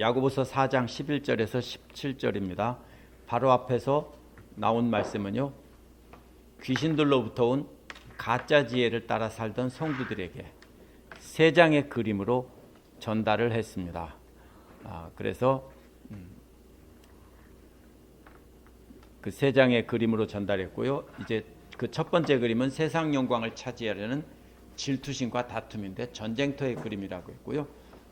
야고보서 4장 11절에서 17절입니다. 바로 앞에서 나온 말씀은요. 귀신들로부터 온 가짜 지혜를 따라 살던 성도들에게 세 장의 그림으로 전달을 했습니다. 아, 그래서 그 세 장의 그림으로 전달했고요. 이제 그 첫 번째 그림은 세상 영광을 차지하려는 질투심과 다툼인데 전쟁터의 그림이라고 했고요.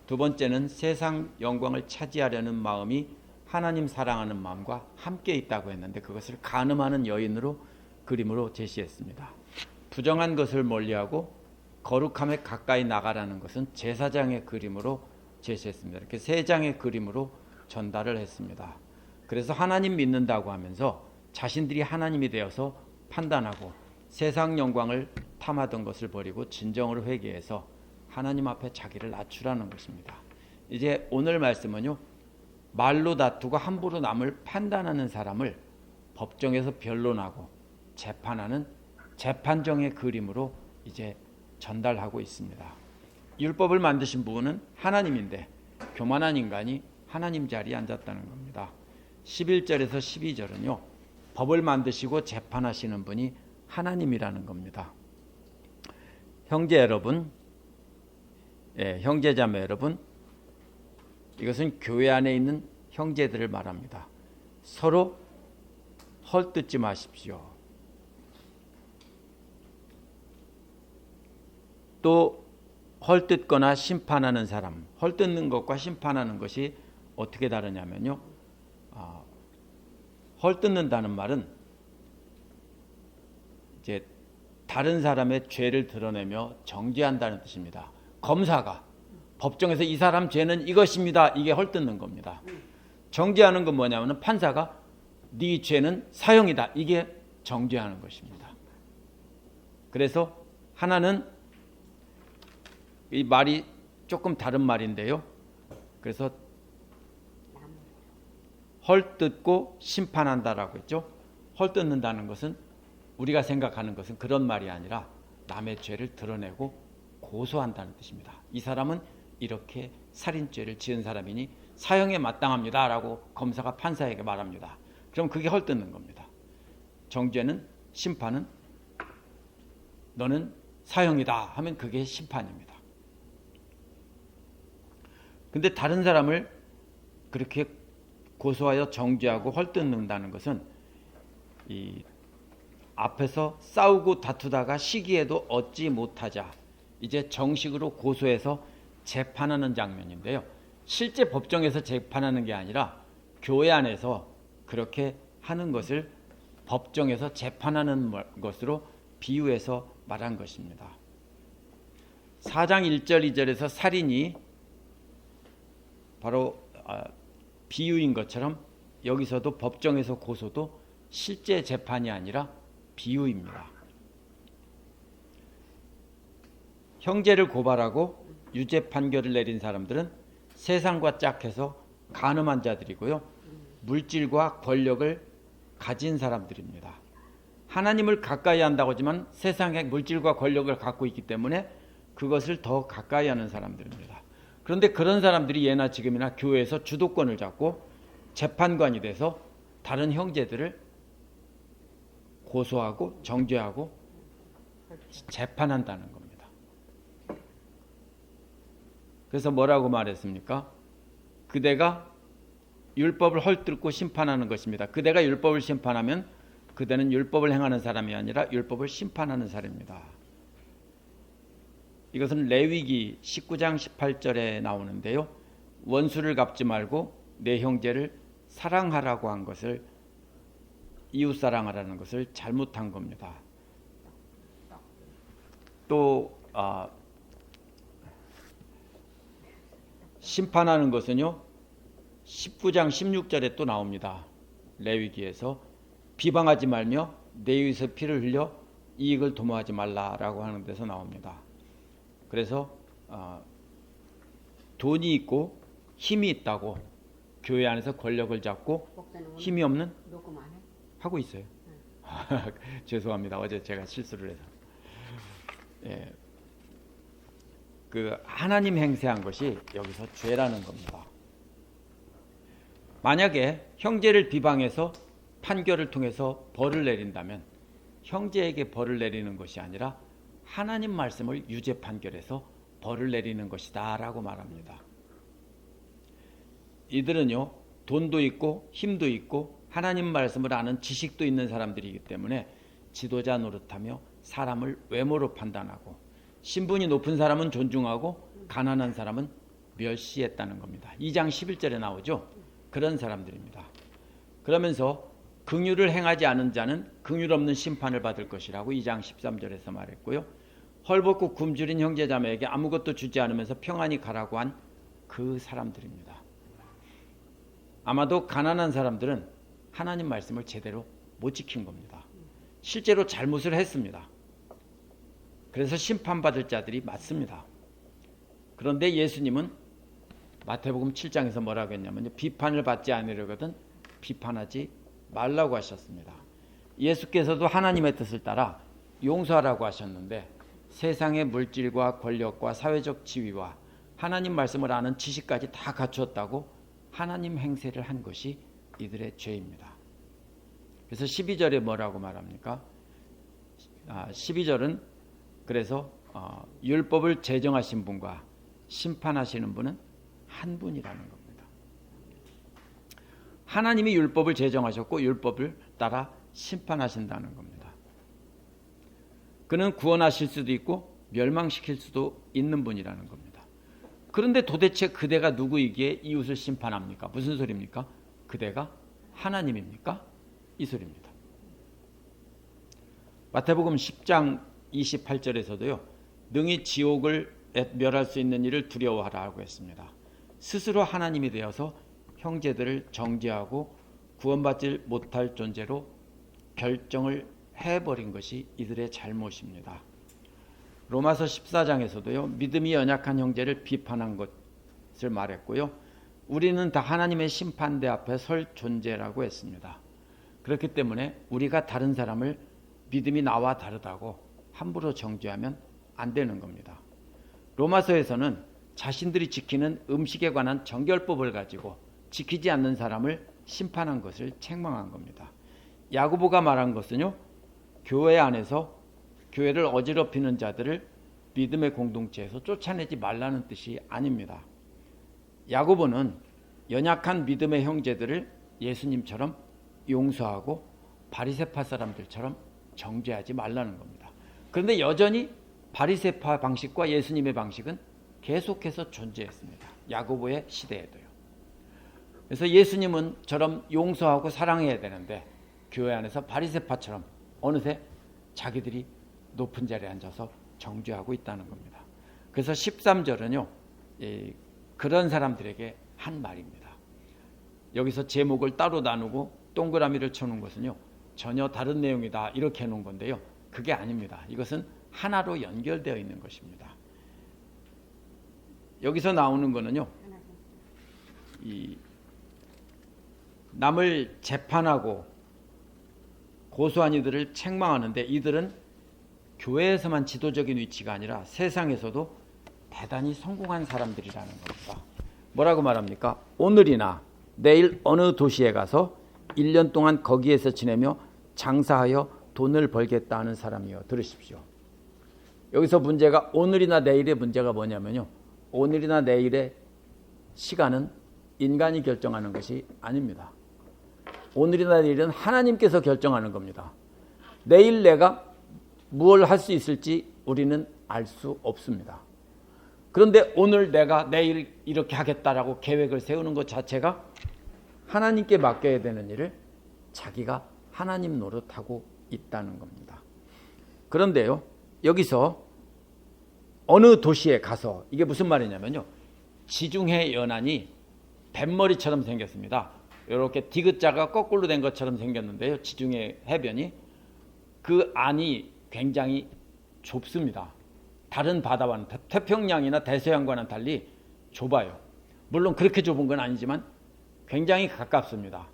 두 번째는 세상 영광을 차지하려는 마음이 하나님 사랑하는 마음과 함께 있다고 했는데 그것을 가늠하는 여인으로 그림으로 제시했습니다. 부정한 것을 멀리하고 거룩함에 가까이 나가라는 것은 제사장의 그림으로 제시했습니다. 이렇게 세 장의 그림으로 전달을 했습니다. 그래서 하나님 믿는다고 하면서 자신들이 하나님이 되어서 판단하고 세상 영광을 탐하던 것을 버리고 진정으로 회개해서 하나님 앞에 자기를 낮추라는 것입니다. 이제 오늘 말씀은요. 말로 다투고 함부로 남을 판단하는 사람을 법정에서 변론하고 재판하는 재판정의 그림으로 이제 전달하고 있습니다. 율법을 만드신 분은 하나님인데 교만한 인간이 하나님 자리에 앉았다는 겁니다. 11절에서 12절은요. 법을 만드시고 재판하시는 분이 하나님이라는 겁니다. 형제 여러분, 예, 형제자매 여러분, 이것은 교회 안에 있는 형제들을 말합니다. 서로 헐뜯지 마십시오. 또 헐뜯거나 심판하는 사람, 헐뜯는 것과 심판하는 것이 어떻게 다르냐면요. 아, 헐뜯는다는 말은 이제 다른 사람의 죄를 드러내며 정죄한다는 뜻입니다. 검사가 법정에서 이 사람 죄는 이것입니다. 이게 헐뜯는 겁니다. 정죄하는 건 뭐냐면 판사가 네 죄는 사형이다. 이게 정죄하는 것입니다. 그래서 하나는 이 말이 조금 다른 말인데요. 그래서 헐뜯고 심판한다라고 했죠. 헐뜯는다는 것은 우리가 생각하는 것은 그런 말이 아니라 남의 죄를 드러내고 고소한다는 뜻입니다. 이 사람은 이렇게 살인죄를 지은 사람이니 사형에 마땅합니다라고 검사가 판사에게 말합니다. 그럼 그게 헐뜯는 겁니다. 정죄는 심판은 너는 사형이다 하면 그게 심판입니다. 근데 다른 사람을 그렇게 고소하여 정죄하고 헐뜯는다는 것은 이 앞에서 싸우고 다투다가 시기에도 얻지 못하자 이제 정식으로 고소해서 재판하는 장면인데요. 실제 법정에서 재판하는 게 아니라 교회 안에서 그렇게 하는 것을 법정에서 재판하는 것으로 비유해서 말한 것입니다. 4장 1절 2절에서 살인이 바로 비유인 것처럼 여기서도 법정에서 고소도 실제 재판이 아니라 비유입니다. 형제를 고발하고 유죄 판결을 내린 사람들은 세상과 짝해서 가늠한 자들이고요. 물질과 권력을 가진 사람들입니다. 하나님을 가까이 한다고 하지만 세상에 물질과 권력을 갖고 있기 때문에 그것을 더 가까이 하는 사람들입니다. 그런데 그런 사람들이 예나 지금이나 교회에서 주도권을 잡고 재판관이 돼서 다른 형제들을 고소하고 정죄하고 재판한다는 겁니다. 그래서 뭐라고 말했습니까? 그대가 율법을 헐뜯고 심판하는 것입니다. 그대가 율법을 심판하면 그대는 율법을 행하는 사람이 아니라 율법을 심판하는 사람입니다. 이것은 레위기 19장 18절에 나오는데요. 원수를 갚지 말고 내 형제를 사랑하라고 한 것을 이웃 사랑하라는 것을 잘못한 겁니다. 또 아, 심판하는 것은요. 19장 16절에 또 나옵니다. 레위기에서 비방하지 말며 내 이웃의 피를 흘려 이익을 도모하지 말라라고 하는 데서 나옵니다. 그래서 어, 돈이 있고 힘이 있다고 교회 안에서 권력을 잡고 힘이 없는 하고 있어요. 죄송합니다. 어제 제가 실수를 해서. 예. 그 하나님 행세한 것이 여기서 죄라는 겁니다. 만약에 형제를 비방해서 판결을 통해서 벌을 내린다면 형제에게 벌을 내리는 것이 아니라 하나님 말씀을 유죄 판결해서 벌을 내리는 것이다라고 말합니다. 이들은요 돈도 있고 힘도 있고 하나님 말씀을 아는 지식도 있는 사람들이기 때문에 지도자 노릇하며 사람을 외모로 판단하고 신분이 높은 사람은 존중하고 가난한 사람은 멸시했다는 겁니다. 2장 11절에 나오죠. 그런 사람들입니다. 그러면서 긍휼을 행하지 않은 자는 긍휼 없는 심판을 받을 것이라고 2장 13절에서 말했고요. 헐벗고 굶주린 형제자매에게 아무것도 주지 않으면서 평안히 가라고 한 그 사람들입니다. 아마도 가난한 사람들은 하나님 말씀을 제대로 못 지킨 겁니다. 실제로 잘못을 했습니다. 그래서 심판받을 자들이 맞습니다. 그런데 예수님은 마태복음 7장에서 뭐라고 했냐면요. 비판을 받지 않으려거든 비판하지 말라고 하셨습니다. 예수께서도 하나님의 뜻을 따라 용서하라고 하셨는데 세상의 물질과 권력과 사회적 지위와 하나님 말씀을 아는 지식까지 다 갖추었다고 하나님 행세를 한 것이 이들의 죄입니다. 그래서 12절에 뭐라고 말합니까? 아, 12절은 그래서 어, 율법을 제정하신 분과 심판하시는 분은 한 분이라는 겁니다. 하나님이 율법을 제정하셨고 율법을 따라 심판하신다는 겁니다. 그는 구원하실 수도 있고 멸망시킬 수도 있는 분이라는 겁니다. 그런데 도대체 그대가 누구이기에 이웃을 심판합니까? 무슨 소리입니까? 그대가 하나님입니까? 이 소리입니다. 마태복음 10장 28절에서도요. 능히 지옥을 멸할 수 있는 일을 두려워하라고 했습니다. 스스로 하나님이 되어서 형제들을 정죄하고 구원받지 못할 존재로 결정을 해버린 것이 이들의 잘못입니다. 로마서 14장에서도요. 믿음이 연약한 형제를 비판한 것을 말했고요. 우리는 다 하나님의 심판대 앞에 설 존재라고 했습니다. 그렇기 때문에 우리가 다른 사람을 믿음이 나와 다르다고 함부로 정죄하면 안 되는 겁니다. 로마서에서는 자신들이 지키는 음식에 관한 정결법을 가지고 지키지 않는 사람을 심판한 것을 책망한 겁니다. 야구보가 말한 것은요. 교회 안에서 교회를 어지럽히는 자들을 믿음의 공동체에서 쫓아내지 말라는 뜻이 아닙니다. 야고보는 연약한 믿음의 형제들을 예수님처럼 용서하고 바리새파 사람들처럼 정죄하지 말라는 겁니다. 그런데 여전히 바리새파 방식과 예수님의 방식은 계속해서 존재했습니다. 야고보의 시대에도요. 그래서 예수님은 저럼 용서하고 사랑해야 되는데 교회 안에서 바리새파처럼 어느새 자기들이 높은 자리에 앉아서 정죄하고 있다는 겁니다. 그래서 13절은요. 그런 사람들에게 한 말입니다. 여기서 제목을 따로 나누고 동그라미를 쳐놓은 것은요. 전혀 다른 내용이다 이렇게 해놓은 건데요. 그게 아닙니다. 이것은 하나로 연결되어 있는 것입니다. 여기서 나오는 거는요. 이 남을 재판하고 고소한 이들을 책망하는데 이들은 교회에서만 지도적인 위치가 아니라 세상에서도 대단히 성공한 사람들이라는 겁니다. 뭐라고 말합니까? 오늘이나 내일 어느 도시에 가서 1년 동안 거기에서 지내며 장사하여 돈을 벌겠다 는 사람이요. 들으십시오. 여기서 문제가 오늘이나 내일의 문제가 뭐냐면요. 오늘이나 내일의 시간은 인간이 결정하는 것이 아닙니다. 오늘이나 내일은 하나님께서 결정하는 겁니다. 내일 내가 무엇을 할 수 있을지 우리는 알 수 없습니다. 그런데 오늘 내가 내일 이렇게 하겠다라고 계획을 세우는 것 자체가 하나님께 맡겨야 되는 일을 자기가 하나님 노릇하고 있다는 겁니다. 그런데요, 여기서 어느 도시에 가서 이게 무슨 말이냐면요. 지중해 연안이 뱃머리처럼 생겼습니다. 이렇게 디귿자가 거꾸로 된 것처럼 생겼는데요. 지중해 해변이 그 안이 굉장히 좁습니다. 다른 바다와는 태평양이나 대서양과는 달리 좁아요. 물론 그렇게 좁은 건 아니지만 굉장히 가깝습니다.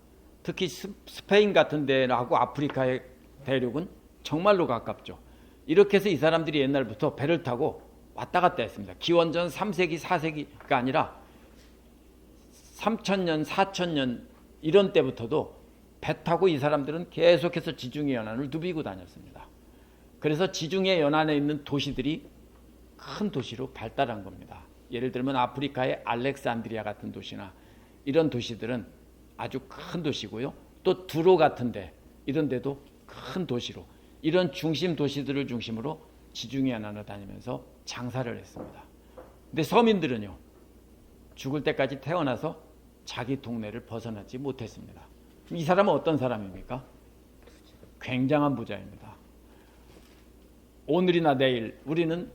특히 스페인 같은 데하고 아프리카의 대륙은 정말로 가깝죠. 이렇게 해서 이 사람들이 옛날부터 배를 타고 왔다 갔다 했습니다. 기원전 3세기, 4세기가 아니라 3천년, 4천년 이런 때부터도 배 타고 이 사람들은 계속해서 지중해 연안을 누비고 다녔습니다. 그래서 지중해 연안에 있는 도시들이 큰 도시로 발달한 겁니다. 예를 들면 아프리카의 알렉산드리아 같은 도시나 이런 도시들은 아주 큰 도시고요. 또 두로 같은데 이런 데도 큰 도시로 이런 중심 도시들을 중심으로 지중해 연안을 다니면서 장사를 했습니다. 근데 서민들은요. 죽을 때까지 태어나서 자기 동네를 벗어나지 못했습니다. 이 사람은 어떤 사람입니까? 굉장한 부자입니다. 오늘이나 내일 우리는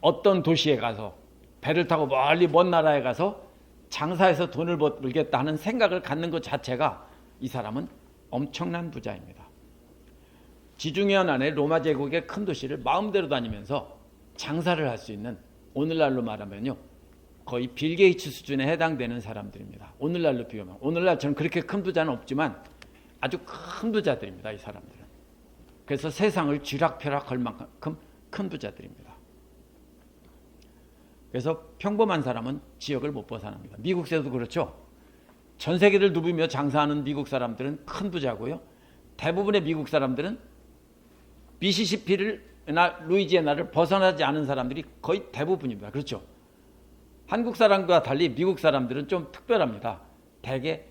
어떤 도시에 가서 배를 타고 멀리 먼 나라에 가서 장사해서 돈을 벌겠다 하는 생각을 갖는 것 자체가 이 사람은 엄청난 부자입니다. 지중해안 안에 로마 제국의 큰 도시를 마음대로 다니면서 장사를 할 수 있는 오늘날로 말하면요. 거의 빌 게이츠 수준에 해당되는 사람들입니다. 오늘날로 비교하면 오늘날처럼 그렇게 큰 부자는 없지만 아주 큰 부자들입니다. 이 사람들은. 그래서 세상을 쥐락펴락할 만큼 큰 부자들입니다. 그래서 평범한 사람은 지역을 못 벗어납니다. 미국에서도 그렇죠. 전 세계를 누비며 장사하는 미국 사람들은 큰 부자고요. 대부분의 미국 사람들은 미시시피를 나 루이지애나를 벗어나지 않은 사람들이 거의 대부분입니다. 그렇죠? 한국 사람과 달리 미국 사람들은 좀 특별합니다. 대개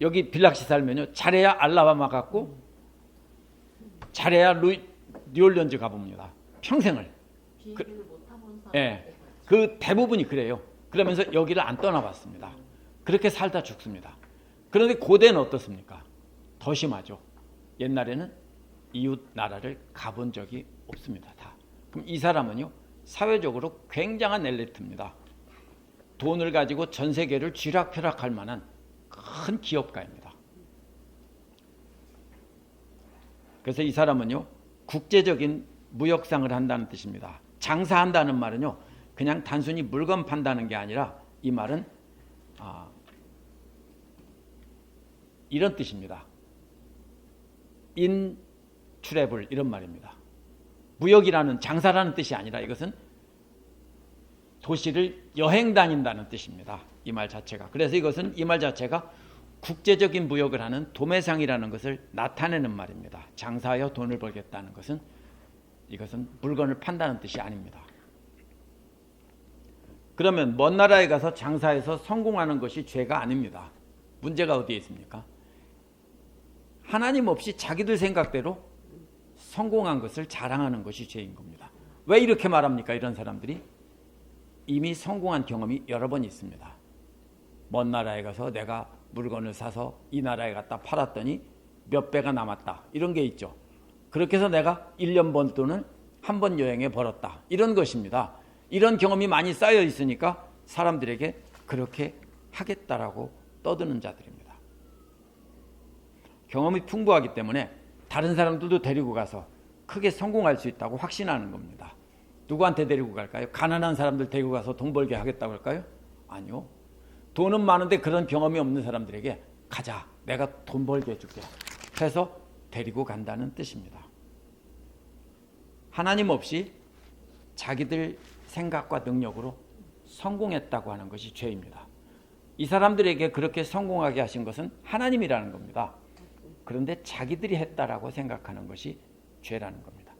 여기 빌락시 살면요. 잘해야 알라바마 갔고 잘해야 루이 뉴올리언즈 가봅니다. 평생을. 사람. 예. 그 대부분이 그래요. 그러면서 여기를 안 떠나봤습니다. 그렇게 살다 죽습니다. 그런데 고대는 어떻습니까? 더 심하죠. 옛날에는 이웃 나라를 가본 적이 없습니다. 다. 그럼 이 사람은요, 사회적으로 굉장한 엘리트입니다. 돈을 가지고 전 세계를 쥐락펴락할 만한 큰 기업가입니다. 그래서 이 사람은요, 국제적인 무역상을 한다는 뜻입니다. 장사한다는 말은요, 그냥 단순히 물건 판다는 게 아니라 이 말은 아, 이런 뜻입니다. 인 트래블 이런 말입니다. 무역이라는 장사라는 뜻이 아니라 이것은 도시를 여행 다닌다는 뜻입니다. 이 말 자체가. 그래서 이것은 이 말 자체가 국제적인 무역을 하는 도매상이라는 것을 나타내는 말입니다. 장사하여 돈을 벌겠다는 것은 이것은 물건을 판다는 뜻이 아닙니다. 그러면 먼 나라에 가서 장사해서 성공하는 것이 죄가 아닙니다. 문제가 어디에 있습니까? 하나님 없이 자기들 생각대로 성공한 것을 자랑하는 것이 죄인 겁니다. 왜 이렇게 말합니까? 이런 사람들이 이미 성공한 경험이 여러 번 있습니다. 먼 나라에 가서 내가 물건을 사서 이 나라에 갖다 팔았더니 몇 배가 남았다. 이런 게 있죠. 그렇게 해서 내가 1년 번 돈을 한 번 여행에 벌었다. 이런 것입니다. 이런 경험이 많이 쌓여 있으니까 사람들에게 그렇게 하겠다라고 떠드는 자들입니다. 경험이 풍부하기 때문에 다른 사람들도 데리고 가서 크게 성공할 수 있다고 확신하는 겁니다. 누구한테 데리고 갈까요? 가난한 사람들 데리고 가서 돈 벌게 하겠다고 할까요? 아니요. 돈은 많은데 그런 경험이 없는 사람들에게 가자. 내가 돈 벌게 해줄게. 해서 데리고 간다는 뜻입니다. 하나님 없이 자기들 생각과 능력으로 성공했다고 하는 것이 죄입니다. 이 사람들에게 그렇게 성공하게 하신 것은 하나님이라는 겁니다. 그런데 자기들이 했다라고 생각하는 것이 죄라는 겁니다.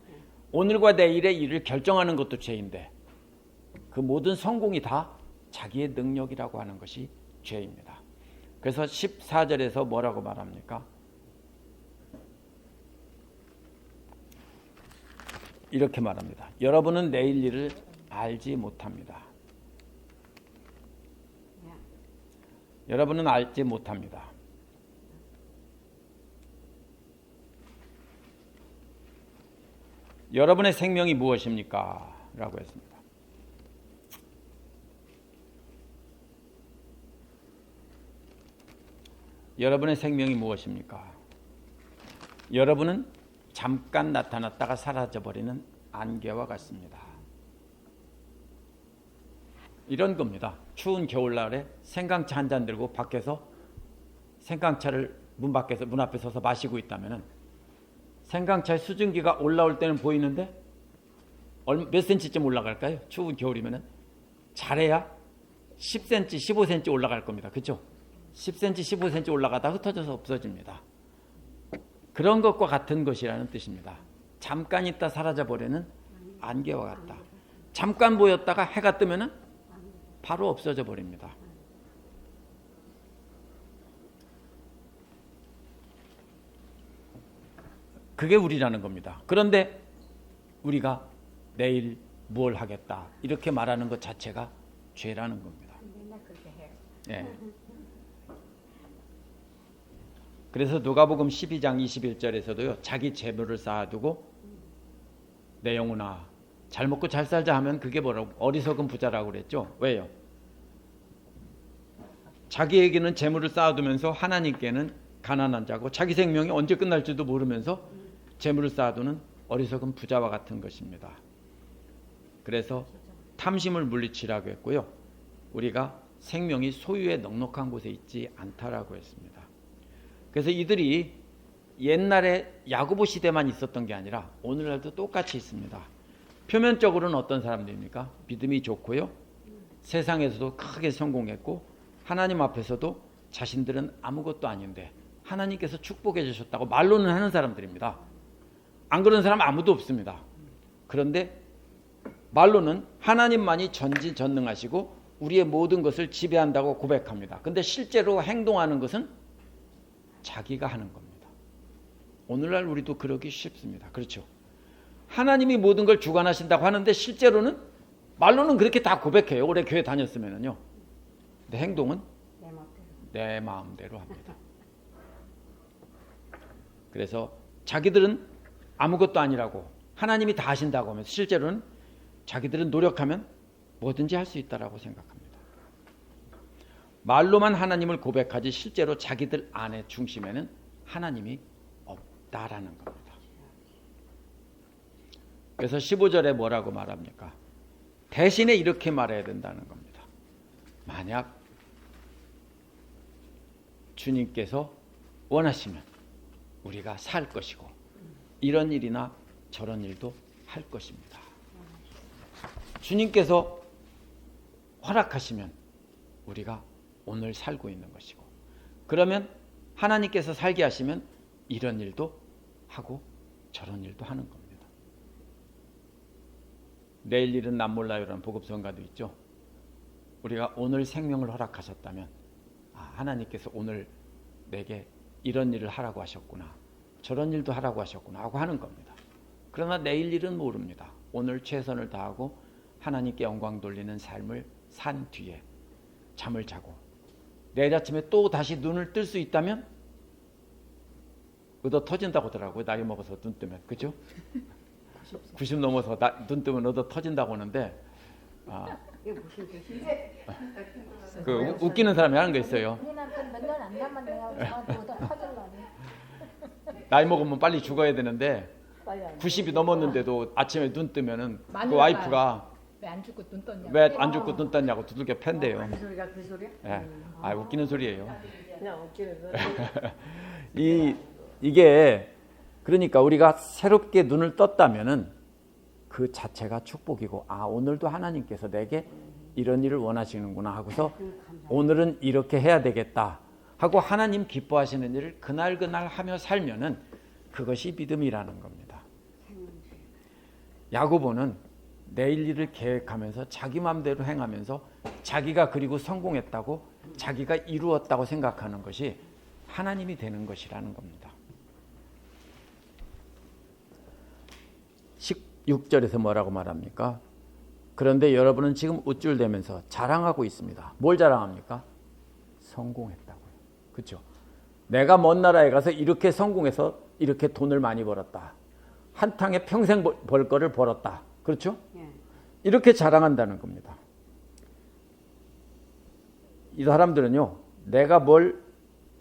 오늘과 내일의 일을 결정하는 것도 죄인데 그 모든 성공이 다 자기의 능력이라고 하는 것이 죄입니다. 그래서 14절에서 뭐라고 말합니까? 이렇게 말합니다. 여러분은 내일 일을 알지 못합니다. 여러분은 알지 못합니다. 여러분의 생명이 무엇입니까? 라고 했습니다. 여러분의 생명이 무엇입니까? 여러분은 잠깐 나타났다가 사라져버리는 안개와 같습니다. 이런 겁니다. 추운 겨울날에 생강차 한 잔 들고 밖에서 생강차를 문 밖에서 문 앞에 서서 마시고 있다면은 생강차의 수증기가 올라올 때는 보이는데 몇 센치쯤 올라갈까요? 추운 겨울이면은 잘해야 10cm, 15cm 올라갈 겁니다. 그렇죠? 10cm, 15cm 올라가다 흩어져서 없어집니다. 그런 것과 같은 것이라는 뜻입니다. 잠깐 있다 사라져 버리는 안개와 같다. 잠깐 보였다가 해가 뜨면은 바로 없어져 버립니다. 그게 우리라는 겁니다. 그런데 우리가 내일 뭘 하겠다 이렇게 말하는 것 자체가 죄라는 겁니다. 예. 그래서 누가복음 12장 21절에서도요. 자기 재물을 쌓아두고 내 영혼아 잘 먹고 잘 살자 하면 그게 뭐라고 어리석은 부자라고 그랬죠. 왜요? 자기에게는 재물을 쌓아두면서 하나님께는 가난한 자고 자기 생명이 언제 끝날지도 모르면서 재물을 쌓아두는 어리석은 부자와 같은 것입니다. 그래서 탐심을 물리치라고 했고요. 우리가 생명이 소유의 넉넉한 곳에 있지 않다라고 했습니다. 그래서 이들이 옛날에 야고보 시대만 있었던 게 아니라 오늘날도 똑같이 있습니다. 표면적으로는 어떤 사람들입니까? 믿음이 좋고요. 세상에서도 크게 성공했고 하나님 앞에서도 자신들은 아무것도 아닌데 하나님께서 축복해 주셨다고 말로는 하는 사람들입니다. 안 그런 사람 아무도 없습니다. 그런데 말로는 하나님만이 전지전능하시고 우리의 모든 것을 지배한다고 고백합니다. 근데 실제로 행동하는 것은 자기가 하는 겁니다. 오늘날 우리도 그러기 쉽습니다. 그렇죠? 하나님이 모든 걸 주관하신다고 하는데 실제로는 말로는 그렇게 다 고백해요. 오래 교회 다녔으면은요. 근데 행동은. 내 마음대로 합니다. 그래서 자기들은 아무것도 아니라고 하나님이 다 하신다고 하면서 실제로는 자기들은 노력하면 뭐든지 할 수 있다라고 생각합니다. 말로만 하나님을 고백하지 실제로 자기들 안의 중심에는 하나님이 없다라는 겁니다. 그래서 15절에 뭐라고 말합니까? 대신에 이렇게 말해야 된다는 겁니다. 만약 주님께서 원하시면 우리가 살 것이고 이런 일이나 저런 일도 할 것입니다. 주님께서 허락하시면 우리가 오늘 살고 있는 것이고 그러면 하나님께서 살게 하시면 이런 일도 하고 저런 일도 하는 겁니다. 내일 일은 남 몰라요라는 보급성가도 있죠. 우리가 오늘 생명을 허락하셨다면 아, 하나님께서 오늘 내게 이런 일을 하라고 하셨구나. 저런 일도 하라고 하셨구나 하고 하는 겁니다. 그러나 내일 일은 모릅니다. 오늘 최선을 다하고 하나님께 영광 돌리는 삶을 산 뒤에 잠을 자고 내일 아침에 또 다시 눈을 뜰 수 있다면 얻어 터진다고 하더라고요. 나이 먹어서 눈 뜨면. 그죠? 90 넘어서 나, 눈 뜨면 얻어 터진다고 하는데 아? 그 우- 웃기는 사람이 하는 거 있어요. 나이 먹으면 빨리 죽어야 되는데 빨리 안 90이 넘었는데도 아침에 눈 뜨면은 그 마누라가 와이프가 왜 안 죽고 눈 떴냐? 왜 안 죽고 눈 떴냐고 두들겨 팬대요. 그 소리가 그 소리야? 예. 아 웃기는 소리예요. 그냥 웃기는 소리. 이 이게 그러니까 우리가 새롭게 눈을 떴다면은 그 자체가 축복이고 아 오늘도 하나님께서 내게 이런 일을 원하시는구나 하고서 오늘은 이렇게 해야 되겠다 하고 하나님 기뻐하시는 일을 그날 그날 하며 살면은 그것이 믿음이라는 겁니다. 야고보는 내일 일을 계획하면서 자기 마음대로 행하면서 자기가 그리고 성공했다고 자기가 이루었다고 생각하는 것이 하나님이 되는 것이라는 겁니다. 16절에서 뭐라고 말합니까? 그런데 여러분은 지금 우쭐대면서 자랑하고 있습니다. 뭘 자랑합니까? 성공했다고요. 그렇죠? 내가 먼 나라에 가서 이렇게 성공해서 이렇게 돈을 많이 벌었다. 한탕에 평생 벌- 벌 거를 벌었다. 그렇죠? 예. 이렇게 자랑한다는 겁니다. 이 사람들은요, 내가 뭘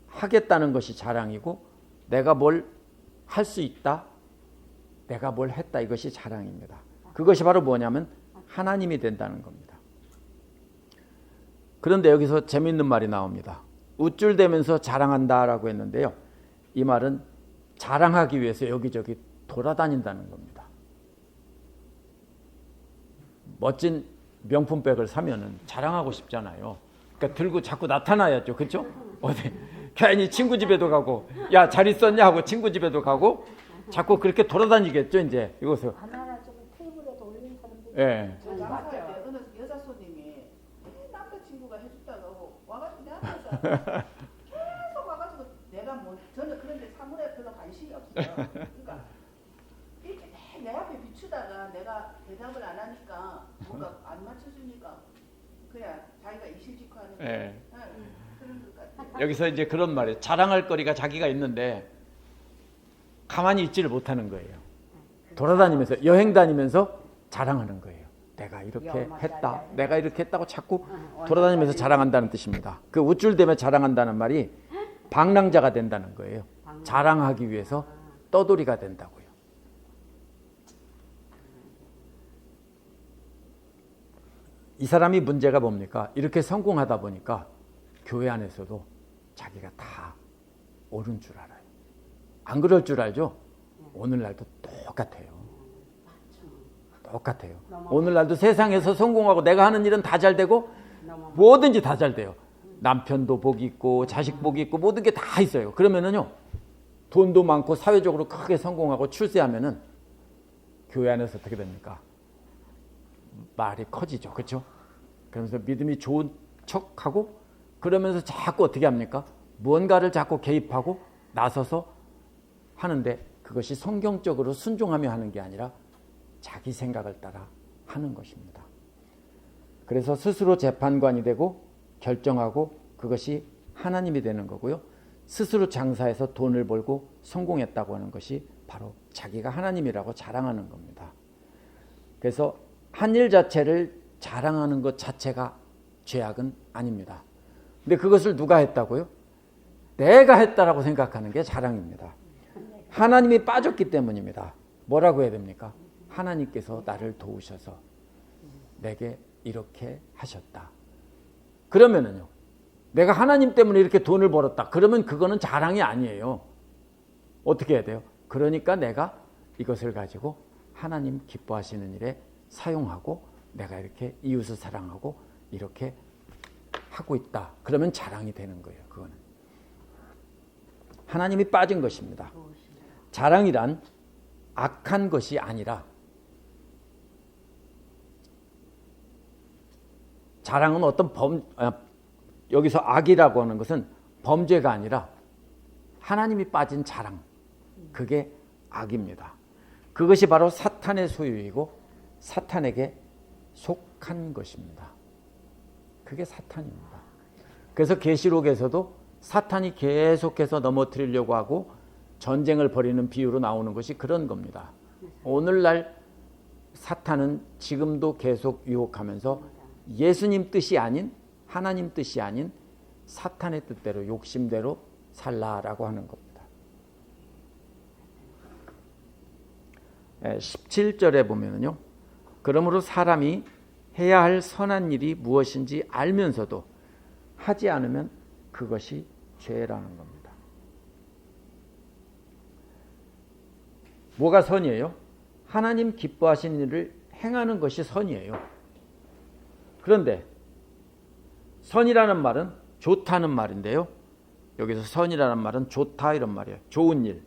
하겠다는 것이 자랑이고, 내가 뭘 할 수 있다, 내가 뭘 했다, 이것이 자랑입니다. 그것이 바로 뭐냐면 하나님이 된다는 겁니다. 그런데 여기서 재밌는 말이 나옵니다. 우쭐대면서 자랑한다라고 했는데요. 이 말은 자랑하기 위해서 여기저기 돌아다닌다는 겁니다. 멋진 명품백을 사면은 자랑하고 싶잖아요. 그러니까 들고 자꾸 나타나야죠. 그렇죠? 어디 괜히 친구 집에도 가고 야 잘 있었냐 하고 친구 집에도 가고 자꾸 그렇게 돌아다니겠죠 이제 사람들. 예. 저 장사할 때 어느 여자 손님이 남자친구가 해줬다고 와가지고 내 앞에서 계속 와가지고 내가 뭐 저는 그런데 사물에 별로 관심이 없어요. 그러니까 이렇게 내, 내 앞에 비추다가 내가 대답을 안 하니까 뭔가 안 맞춰주니까 그냥 자기가 이실직고하는 거. 예. 네, 그런 것 같아요. 여기서 이제 그런 말이에요. 자랑할 거리가 자기가 있는데 가만히 있지를 못하는 거예요. 돌아다니면서 여행 다니면서 자랑하는 거예요. 내가 이렇게 했다. 내가 이렇게 했다고 자꾸 돌아다니면서 자랑한다는 뜻입니다. 그 우쭐대며 자랑한다는 말이 방랑자가 된다는 거예요. 자랑하기 위해서 떠돌이가 된다고요. 이 사람이 문제가 뭡니까? 이렇게 성공하다 보니까 교회 안에서도 자기가 다 옳은 줄 알아요. 안 그럴 줄 알죠? 오늘날도 똑같아요. 똑같아요. 오늘날도 세상에서 성공하고 내가 하는 일은 다 잘 되고 뭐든지 다 잘 돼요. 남편도 복이 있고 자식 복이 있고 모든 게 다 있어요. 그러면은요 돈도 많고 사회적으로 크게 성공하고 출세하면은 교회 안에서 어떻게 됩니까? 말이 커지죠. 그렇죠? 그러면서 믿음이 좋은 척하고 그러면서 자꾸 어떻게 합니까? 무언가를 자꾸 개입하고 나서서 하는데 그것이 성경적으로 순종하며 하는 게 아니라 자기 생각을 따라 하는 것입니다. 그래서 스스로 재판관이 되고 결정하고 그것이 하나님이 되는 거고요. 스스로 장사해서 돈을 벌고 성공했다고 하는 것이 바로 자기가 하나님이라고 자랑하는 겁니다. 그래서 한 일 자체를 자랑하는 것 자체가 죄악은 아닙니다. 근데 그것을 누가 했다고요? 내가 했다라고 생각하는 게 자랑입니다. 하나님이 빠졌기 때문입니다. 뭐라고 해야 됩니까? 하나님께서 나를 도우셔서 내게 이렇게 하셨다. 그러면은요. 내가 하나님 때문에 이렇게 돈을 벌었다. 그러면 그거는 자랑이 아니에요. 어떻게 해야 돼요? 그러니까 내가 이것을 가지고 하나님 기뻐하시는 일에 사용하고 내가 이렇게 이웃을 사랑하고 이렇게 하고 있다. 그러면 자랑이 되는 거예요. 그거는. 하나님이 빠진 것입니다. 자랑이란 악한 것이 아니라 자랑은 어떤 범 아, 여기서 악이라고 하는 것은 범죄가 아니라 하나님이 빠진 자랑 그게 악입니다. 그것이 바로 사탄의 소유이고 사탄에게 속한 것입니다. 그게 사탄입니다. 그래서 계시록에서도 사탄이 계속해서 넘어뜨리려고 하고 전쟁을 벌이는 비유로 나오는 것이 그런 겁니다. 오늘날 사탄은 지금도 계속 유혹하면서 예수님 뜻이 아닌 하나님 뜻이 아닌 사탄의 뜻대로 욕심대로 살라라고 하는 겁니다. 17절에 보면은요. 그러므로 사람이 해야 할 선한 일이 무엇인지 알면서도 하지 않으면 그것이 죄라는 겁니다. 뭐가 선이에요? 하나님 기뻐하시는 일을 행하는 것이 선이에요. 그런데 선이라는 말은 좋다는 말인데요. 여기서 선이라는 말은 좋다 이런 말이에요. 좋은 일.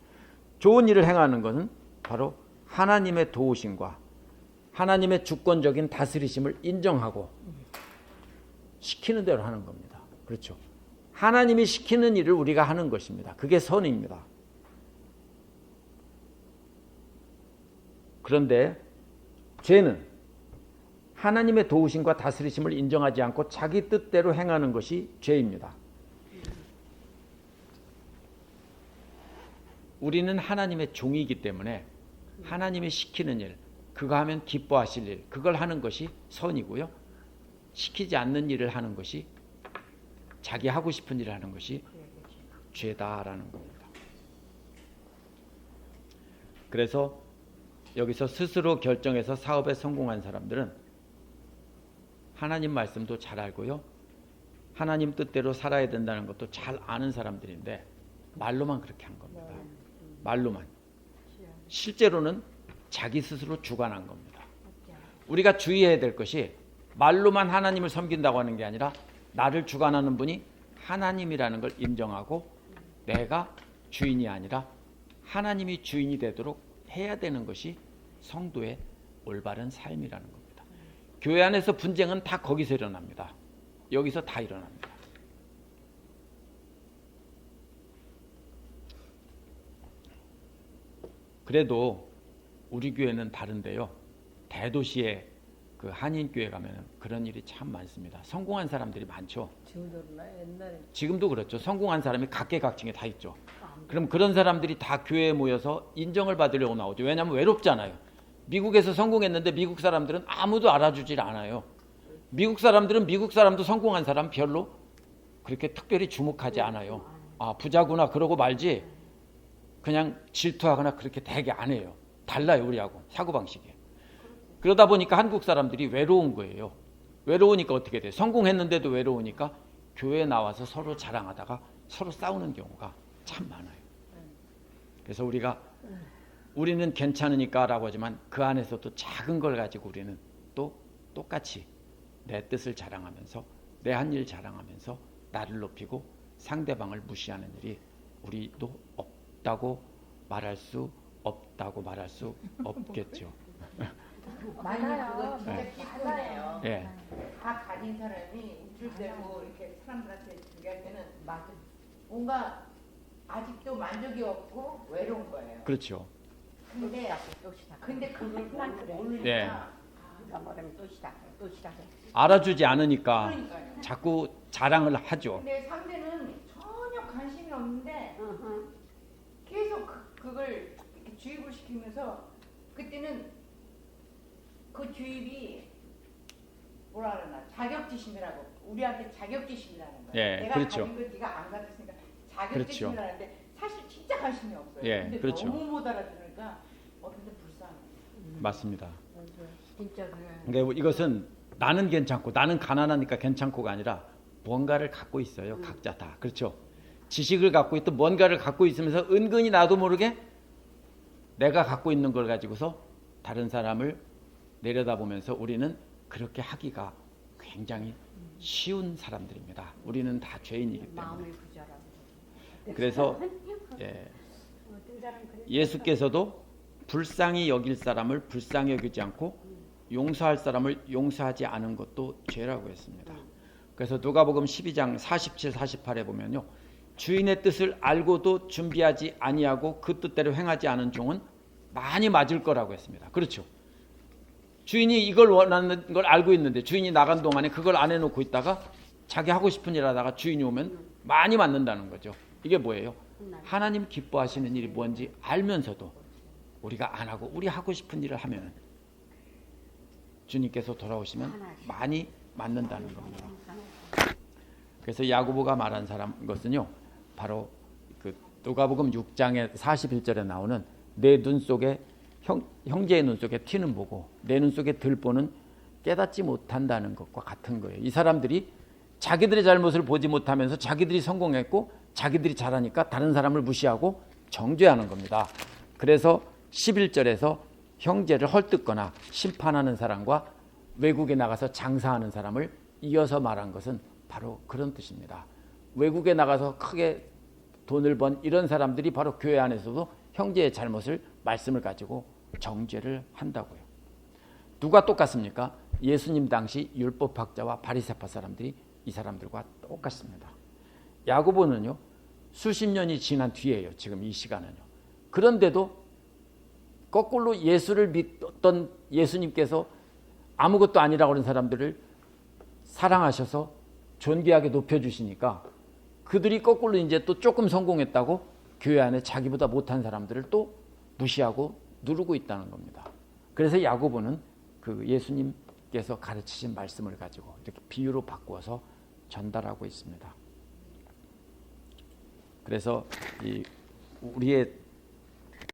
좋은 일을 행하는 것은 바로 하나님의 도우심과 하나님의 주권적인 다스리심을 인정하고 시키는 대로 하는 겁니다. 그렇죠. 하나님이 시키는 일을 우리가 하는 것입니다. 그게 선입니다. 그런데 죄는 하나님의 도우심과 다스리심을 인정하지 않고 자기 뜻대로 행하는 것이 죄입니다. 우리는 하나님의 종이기 때문에 하나님이 시키는 일, 그거 하면 기뻐하실 일, 그걸 하는 것이 선이고요. 시키지 않는 일을 하는 것이 자기 하고 싶은 일을 하는 것이 죄다라는 겁니다. 그래서 여기서 스스로 결정해서 사업에 성공한 사람들은 하나님 말씀도 잘 알고요. 하나님 뜻대로 살아야 된다는 것도 잘 아는 사람들인데 말로만 그렇게 한 겁니다. 말로만. 실제로는 자기 스스로 주관한 겁니다. 우리가 주의해야 될 것이 말로만 하나님을 섬긴다고 하는 게 아니라 나를 주관하는 분이 하나님이라는 걸 인정하고 내가 주인이 아니라 하나님이 주인이 되도록 해야 되는 것이 성도의 올바른 삶이라는 겁니다. 교회 안에서 분쟁은 다 거기서 일어납니다. 여기서 다 일어납니다. 그래도 우리 교회는 다른데요. 대도시에 그 한인 교회 가면 그런 일이 참 많습니다. 성공한 사람들이 많죠. 지금도 그러나 옛날에 지금도 그렇죠. 성공한 사람이 각계각층에 다 있죠. 그럼 그런 사람들이 다 교회에 모여서 인정을 받으려고 나오죠. 왜냐하면 외롭잖아요. 미국에서 성공했는데 미국 사람들은 아무도 알아주질 않아요. 미국 사람들은 미국 사람도 성공한 사람 별로 그렇게 특별히 주목하지 않아요. 아 부자구나 그러고 말지 그냥 질투하거나 그렇게 되게 안 해요. 달라요 우리하고 사고 방식이. 그러다 보니까 한국 사람들이 외로운 거예요. 외로우니까 어떻게 돼? 성공했는데도 외로우니까 교회에 나와서 서로 자랑하다가 서로 싸우는 경우가 참 많아요. 그래서 우리가 우리는 괜찮으니까라고 하지만 그 안에서도 작은 걸 가지고 우리는 또 똑같이 내 뜻을 자랑하면서 내 한 일 자랑하면서 나를 높이고 상대방을 무시하는 일이 우리도 없다고 말할 수 없다고 말할 수 없겠죠. 그거 진짜 네. 예. 다 가진 사람이 우쭐대고 이렇게 사람들한테 주게 할 때는 맞아. 뭔가 아직도 만족이 없고 외로운 거예요. 그렇죠. 근데 또 시작. 근데 그걸 그래. 모르니까 네. 누가 뭐라면. 또 시작해. 알아주지 않으니까 그러니까요. 자꾸 자랑을 하죠. 근데 상대는 전혀 관심이 없는데 계속 그, 그걸 이렇게 주입을 시키면서 그때는 그 주입이 뭐라 그러나 자격지심이라고 우리한테 자격지심이라는 거예요. 예, 내가 그렇죠. 가진 걸 네가 안 가졌으니까 자격지심이라는데 사실 진짜 관심이 없어요. 예, 근데 그렇죠. 너무 못 알아주 니까 어떤 때 불쌍해. 맞습니다. 맞아. 진짜 그래. 그러니까 이것은 나는 괜찮고 나는 가난하니까 괜찮고가 아니라 뭔가를 갖고 있어요. 각자 다. 그렇죠. 지식을 갖고 있든 뭔가를 갖고 있으면서 은근히 나도 모르게 내가 갖고 있는 걸 가지고서 다른 사람을 내려다보면서 우리는 그렇게 하기가 굉장히 쉬운 사람들입니다. 우리는 다 죄인이기 때문에. 그래서 예. 예수께서도 불쌍히 여길 사람을 불쌍히 여기지 않고 용서할 사람을 용서하지 않은 것도 죄라고 했습니다. 그래서 누가복음 12장 47, 48에 보면요. 주인의 뜻을 알고도 준비하지 아니하고 그 뜻대로 행하지 않은 종은 많이 맞을 거라고 했습니다. 그렇죠. 주인이 이걸 원하는 걸 알고 있는데 주인이 나간 동안에 그걸 안 해놓고 있다가 자기 하고 싶은 일 하다가 주인이 오면 많이 맞는다는 거죠. 이게 뭐예요? 하나님 기뻐하시는 일이 뭔지 알면서도 우리가 안 하고 우리 하고 싶은 일을 하면 주님께서 돌아오시면 많이 맞는다는 겁니다. 그래서 야고보가 말한 사람 것은요. 바로 그 누가복음 6장의 41절에 나오는 내 눈 속에 형, 형제의 눈 속에 티는 보고 내 눈 속에 들보는 깨닫지 못한다는 것과 같은 거예요. 이 사람들이 자기들의 잘못을 보지 못하면서 자기들이 성공했고 자기들이 잘하니까 다른 사람을 무시하고 정죄하는 겁니다. 그래서 11절에서 형제를 헐뜯거나 심판하는 사람과 외국에 나가서 장사하는 사람을 이어서 말한 것은 바로 그런 뜻입니다. 외국에 나가서 크게 돈을 번 이런 사람들이 바로 교회 안에서도 형제의 잘못을 말씀을 가지고 정죄를 한다고요. 누가 똑같습니까? 예수님 당시 율법학자와 바리새파 사람들이 이 사람들과 똑같습니다. 야고보는요 수십 년이 지난 뒤에요. 지금 이 시간은요. 그런데도 거꾸로 예수를 믿던 예수님께서 아무것도 아니라고 하는 사람들을 사랑하셔서 존귀하게 높여주시니까 그들이 거꾸로 이제 또 조금 성공했다고 교회 안에 자기보다 못한 사람들을 또 무시하고 누르고 있다는 겁니다. 그래서 야고보는 그 예수님께서 가르치신 말씀을 가지고 이렇게 비유로 바꾸어서 전달하고 있습니다. 그래서 이 우리의